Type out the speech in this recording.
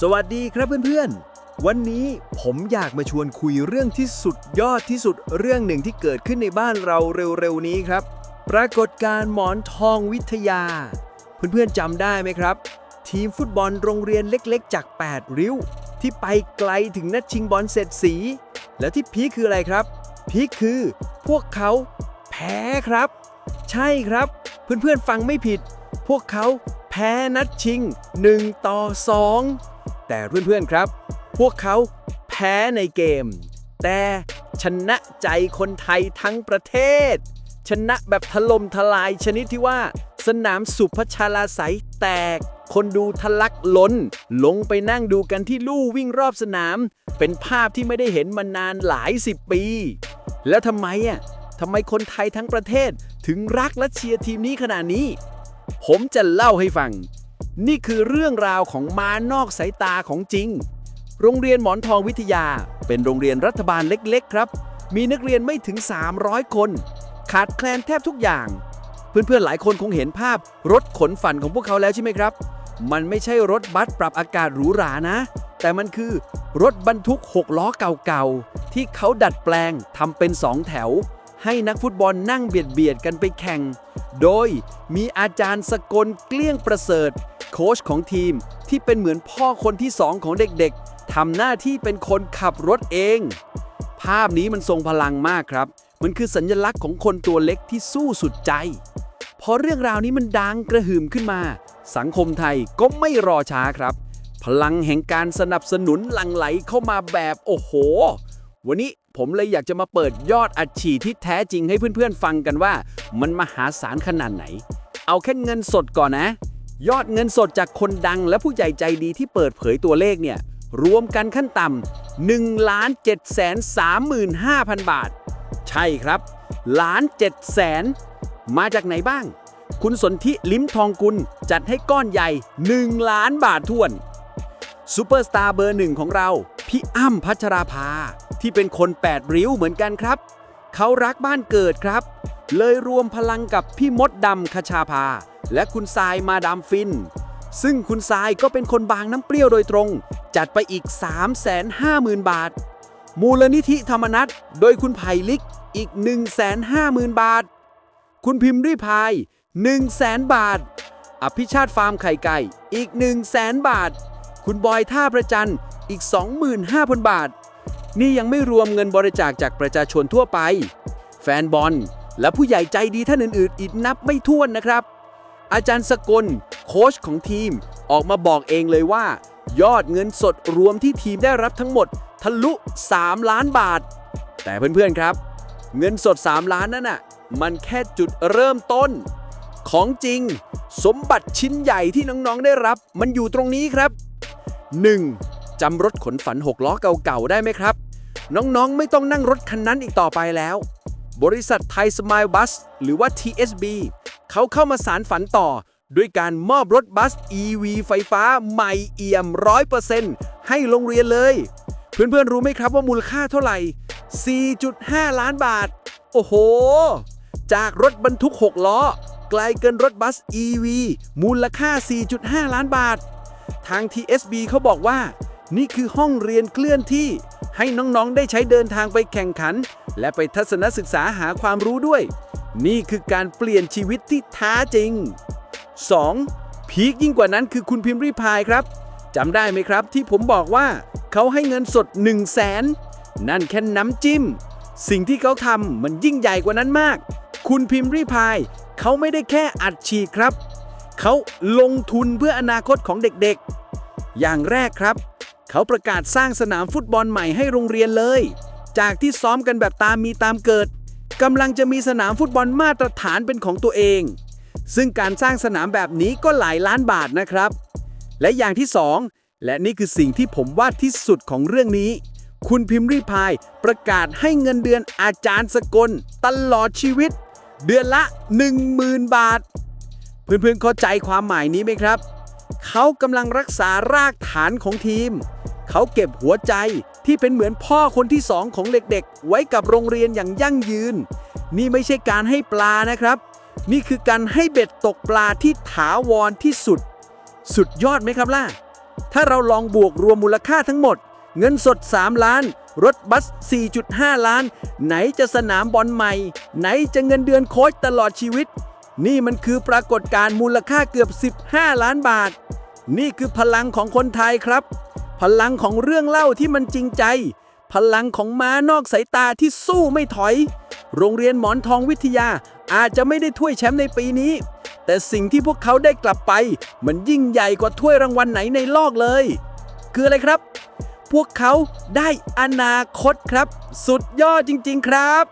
สวัสดีครับเพื่อนๆ วันนี้ผมอยากมาชวนคุยเรื่องที่สุดยอดที่สุดเรื่องหนึ่งที่เกิดขึ้นในบ้านเราเร็วๆนี้ครับ ปรากฏการณ์หมอนทองวิทยา เพื่อนๆจำได้ไหมครับ ทีมฟุตบอลโรงเรียนเล็กๆ จาก 8 ริ้ว ที่ไปไกลถึงนัดชิงบอลเสร็จสี แล้วที่พีคคืออะไรครับ พีคคือ พวกเขาแพ้ครับ ใช่ครับ เพื่อนๆฟังไม่ผิด พวกเขาแพ้นัดชิง 1 ต่อ 2 แต่เพื่อนๆครับ พวกเขาแพ้ในเกม แต่ชนะใจคนไทยทั้งประเทศ ชนะแบบถล่มทลายชนิดที่ว่า สนามสุพัชลาไสยแตก คนดูทะลักล้น ลงไปนั่งดูกันที่ลู่วิ่งรอบสนาม เป็นภาพที่ไม่ได้เห็นมานานหลายสิบปี แล้วทำไมอะทำไมคนไทยทั้งประเทศถึงรักและเชียร์ทีมนี้ขนาดนี้ ผมจะเล่าให้ฟัง นี่คือเรื่องราวของมานอกสายตาของจริง โรงเรียนหมอนทองวิทยา เป็นโรงเรียนรัฐบาลเล็กๆ ครับ มีนักเรียนไม่ถึง 300 คน ขาดแคลนแทบทุกอย่าง เพื่อนๆ หลายคนคงเห็นภาพรถขนฝันของพวกเขาแล้วใช่ไหมครับ มันไม่ใช่รถบัสปรับอากาศหรูหรานะ แต่มันคือรถบรรทุก 6 ล้อเก่าๆ ที่เขาดัดแปลงทำเป็นสองแถว ให้นักฟุตบอลนั่งเบียดเบียดกันไปแข่ง โดยมีอาจารย์สกลเกลี้ยงประเสริฐ โค้ชของทีมที่เป็นเหมือนพ่อคนที่สองของเด็กๆทำหน้าที่เป็นคนขับรถเอง ภาพนี้มันทรงพลังมากครับ มันคือสัญลักษณ์ของคนตัวเล็กที่สู้สุดใจ พอเรื่องราวนี้มันดังกระหึ่มขึ้นมา สังคมไทยก็ไม่รอช้าครับ พลังแห่งการสนับสนุนหลั่งไหลเข้ามาแบบโอ้โห วันนี้ผมเลยอยากจะมาเปิดยอดอัดฉีดที่แท้จริงให้เพื่อนๆฟังกันว่า มันมหาศาลขนาดไหน เอาแค่เงินสดก่อนนะ ยอดเงินสดจากคนดังและผู้ใหญ่ใจดีที่เปิดเผยตัวเลขเนี่ย รวมกันขั้นต่ำ1,735,000 บาท ใช่ครับล้าน7แสนมาจากไหนบ้าง คุณสนธิลิ้มทองกุลจัดให้ก้อนใหญ่ 1 ล้านบาททวนซูเปอร์สตาร์เบอร์หนึ่งของเรา พี่อ้ำพัชราภา ที่เป็นคน8ริ้วเหมือนกันครับ เขารักบ้านเกิดครับ เลยรวมพลังกับพี่มดดำคชาภา และคุณทรายมาดามฟิน ซึ่งคุณทรายก็เป็นคนบางน้ำเปรี้ยวโดยตรง จัดไปอีก 350,000 บาท มูลนิธิธรรมนัตโดยคุณไผ่ลิกอีก 150,000 บาท คุณพิมพ์ริพาย 1 0 0 0 0 0 บาท อภิชาติฟาร์มไข่ไก่อีก 1 0 0 0 0 0 บาท คุณบอยท่าประจันอีก 25,000 บาท นี่ยังไม่รวมเงินบริจาคจากประชาชนทั่วไป แฟนบอล และผู้ใหญ่ใจดีท่านอื่นๆ อีกนับไม่ถ้วนนะครับ อาจารย์สกล โค้ชของทีมออกมาบอกเองเลยว่า ยอดเงินสดรวมที่ทีมได้รับทั้งหมด ทะลุ 3 ล้านบาท แต่เพื่อนๆครับ เงินสด 3 ล้านนั่นน่ะมันแค่จุดเริ่มต้น ของจริง สมบัติชิ้นใหญ่ที่น้องๆได้รับ มันอยู่ตรงนี้ครับ 1. จำรถขนฝัน 6 ล้อเก่าๆได้ไหมครับ น้องๆ ไม่ต้องนั่งรถคันนั้นอีกต่อไปแล้ว บริษัทไทยสม l ลบัสหรือว่า TSB เขาเข้ามาสารฝันต่อ ด้วยการมอบรถบัส EV ไฟฟ้าใหม่เอี่ยม 100%ให้โรงเรียนเลย เพื่อนๆรู้ไหมครับว่ามูลค่าเท่าไหร่ 4.5 ล้านบาท โอ้โห จากรถบรรทุก 6 ล้อ ไกลเกินรถบัส EV มูลค่า 4.5 ล้านบาท ทาง TSB เขาบอกว่า นี่คือห้องเรียนเคลื่อนที่ ให้น้องๆ ได้ใช้เดินทางไปแข่งขัน และไปทัศนศึกษาหาความรู้ด้วย นี่คือการเปลี่ยนชีวิตที่ท้าจริง 2. พีคยิ่งกว่านั้นคือคุณพิมพ์ริพายครับจำได้ไหมครับที่ผมบอกว่า เขาให้เงินสด 1 0 0 0 0แสนนั่นแค่น้ำจิ้ม สิ่งที่เขาทำมันยิ่งใหญ่กว่านั้นมาก คุณพิมพ์ริพาย เขาไม่ได้แค่อัดฉีดครับ เขาลงทุนเพื่ออนาคตของเด็กๆ อย่างแรกครับ เขาประกาศสร้างสนามฟุตบอลใหม่ให้โรงเรียนเลย จากที่ซ้อมกันแบบตามมีตามเกิดกำลังจะมีสนามฟุตบอลมาตรฐานเป็นของตัวเอง ซึ่งการสร้างสนามแบบนี้ก็หลายล้านบาทนะครับ และอย่างที่สองและนี่คือสิ่งที่ผมว่าที่สุดของเรื่องนี้ คุณพิมพ์ริพายประกาศให้เงินเดือนอาจารย์สกล ตลอดชีวิต เดือนละ 10,000 บาท เพื่อนๆเข้าใจความหมายนี้ไหมครับ เขากำลังรักษารากฐานของทีม เขาเก็บหัวใจที่เป็นเหมือนพ่อคนที่สองของเด็กๆ ไว้กับโรงเรียนอย่างยั่งยืน นี่ไม่ใช่การให้ปลานะครับ นี่คือการให้เบ็ดตกปลาที่ถาวรที่สุด สุดยอดไหมครับล่ะ ถ้าเราลองบวกรวมมูลค่าทั้งหมด เงินสด 3 ล้าน รถบัส 4.5 ล้าน ไหนจะสนามบอลใหม่ ไหนจะเงินเดือนโค้ชตลอดชีวิต นี่มันคือปรากฏการณ์มูลค่าเกือบ 15 ล้านบาท นี่คือพลังของคนไทยครับ พลังของเรื่องเล่าที่มันจริงใจ พลังของม้านอกสายตาที่สู้ไม่ถอย โรงเรียนหมอนทองวิทยาอาจจะไม่ได้ถ้วยแชมป์ในปีนี้ แต่สิ่งที่พวกเขาได้กลับไป มันยิ่งใหญ่กว่าถ้วยรางวัลไหนในโลกเลย คืออะไรครับ พวกเขาได้อนาคตครับ สุดยอดจริง ๆ ครับ